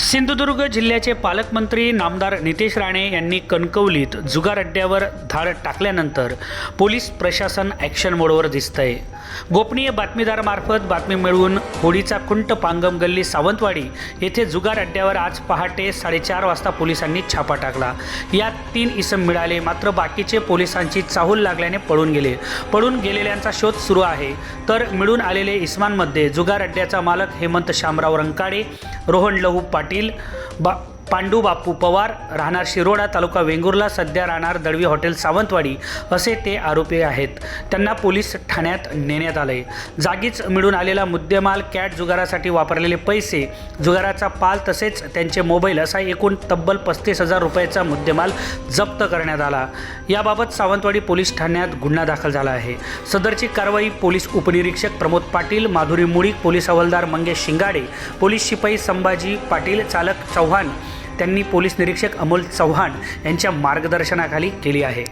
सिंधुदुर्ग जिल्ह्याचे पालकमंत्री नामदार नितेश राणे यांनी कणकवलीत जुगार अड्ड्यावर धाड टाकल्यानंतर पोलीस प्रशासन ॲक्शन मोडवर दिसतंय. गोपनीय बातमीदारामार्फत बातमी मिळवून होडीचा खुंट पांगम गल्ली सावंतवाडी येथे जुगार अड्ड्यावर आज पहाटे साडेचार वाजता पोलिसांनी छापा टाकला. यात तीन इसम मिळाले मात्र बाकीचे पोलिसांची चाहूल लागल्याने पळून गेले. पळून गेलेल्यांचा शोध सुरू आहे. तर मिळून आलेले इस्मांमध्ये जुगार अड्ड्याचा मालक हेमंत शामराव रंकाडे रोहन लहू पाटील बा पांडू बापू पवार राहणार शिरोडा तालुका वेंगुर्ला सध्या राहणार दळवी हॉटेल सावंतवाडी असे ते आरोपी आहेत. त्यांना पोलीस ठाण्यात नेण्यात आले. जागीच मिळून आलेला मुद्देमाल कॅट जुगारासाठी वापरलेले पैसे जुगाराचा पाल तसेच त्यांचे मोबाईल असा एकूण तब्बल पस्तीस हजार रुपयाचा मुद्देमाल जप्त करण्यात आला. याबाबत सावंतवाडी पोलीस ठाण्यात गुन्हा दाखल झाला आहे. सदरची कारवाई पोलीस उपनिरीक्षक प्रमोद पाटील माधुरी मुळीक पोलीस हवालदार मंगेश शिंगाडे पोलीस शिपाई संभाजी पाटील चालक चव्हाण त्यांनी पोलीस निरीक्षक अमोल चव्हाण यांच्या मार्गदर्शनाखाली केली आहे.